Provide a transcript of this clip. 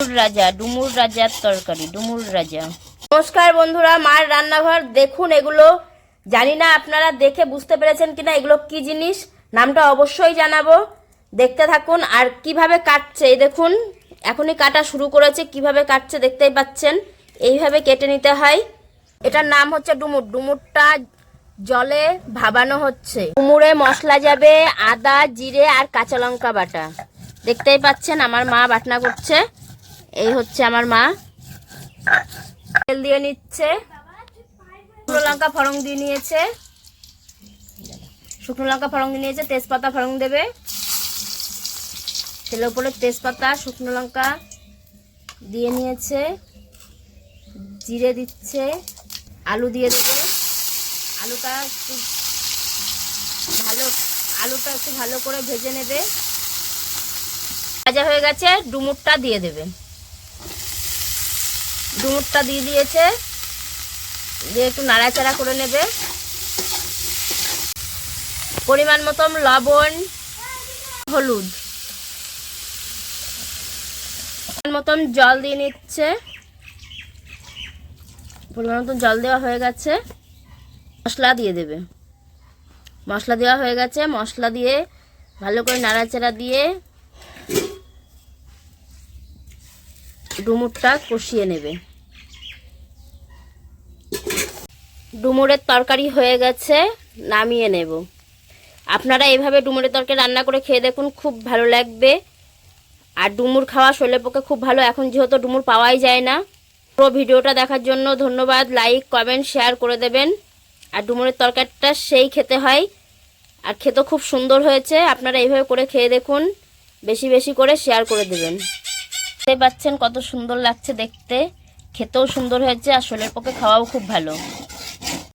রাজা, ডুমুর রাজার তরকারি, ডুমুর রাজা। নমস্কার বন্ধুরা, মার রান্নাঘর, দেখুন এগুলো। জানি না আপনারা দেখে বুঝতে পেরেছেন কিনা এগুলো কি জিনিস, নামটা অবশ্যই জানাব। দেখতে থাকুন আর কীভাবে কাটছে, এই দেখুন, এখনই কাটা শুরু করেছে, কীভাবে কাটছে দেখতেই পাচ্ছেন, এইভাবে কেটে নিতে হয়। এটার নাম হচ্ছে ডুমুর, ডুমুরটা জলে ভাবানো হচ্ছে। ডুমুরে মশলা যাবে, আদা, জিরে আর কাঁচা লঙ্কা বাটা। দেখতেই পাচ্ছেন আমার মা বাটনা করছে। এই হচ্ছে আমার মা। তেল দিয়ে নিচ্ছে। শুকনো লঙ্কা ফড়ং দিয়ে নিয়েছে। শুকনো লঙ্কা ফড়ং দিয়ে নিয়েছে, তেজপাতা ফড়ং দেবে। তেলের উপরে তেজপাতা, শুকনো লঙ্কা দিয়ে নিয়েছে। জিরে দিচ্ছে। আলু দিয়ে দেবে। আলুটা একটু ভালো, আলুটা একটু ভালো করে ভেজে নেবে। ভাজা হয়ে গেছে, ডুমুরটা দিয়ে দেবে। ডুমুরটা দিয়ে দিয়েছে। দিয়ে একটু নাড়াচাড়া করে নেবে। পরিমাণ মতন লবণ, হলুদ। মতন জল দিয়ে নিচ্ছে। পরিমাণ মতন জল দেওয়া হয়ে গেছে। মশলা দিয়ে দেবে। মশলা দেওয়া হয়ে গেছে। মশলা দিয়ে ভালো করে নাড়াচাড়া দিয়ে ডুমুরটা কষিয়ে নেবে। ডুমুরের তরকারি হয়ে গেছে, নামিয়ে নেব। আপনারা এভাবে ডুমুরের তরকারি রান্না করে খেয়ে দেখুন, খুব ভালো লাগবে। আর ডুমুর খাওয়া শরীরের পক্ষে খুব ভালো, এখন যেহেতু ডুমুর পাওয়াই যায় না। পুরো ভিডিওটা দেখার জন্য ধন্যবাদ, লাইক, কমেন্ট, শেয়ার করে দেবেন। আর ডুমুরের তরকারিটা সেই খেতে হয়। আর খেতে খুব সুন্দর হয়েছে, আপনারা এইভাবে করে খেয়ে দেখুন, বেশি বেশি করে শেয়ার করে দেবেন। দেখতে পাচ্ছেন কত সুন্দর লাগছে দেখতে। খেতেও সুন্দর হয়েছে আর শরীরের পক্ষে খাওয়াও খুব ভালো।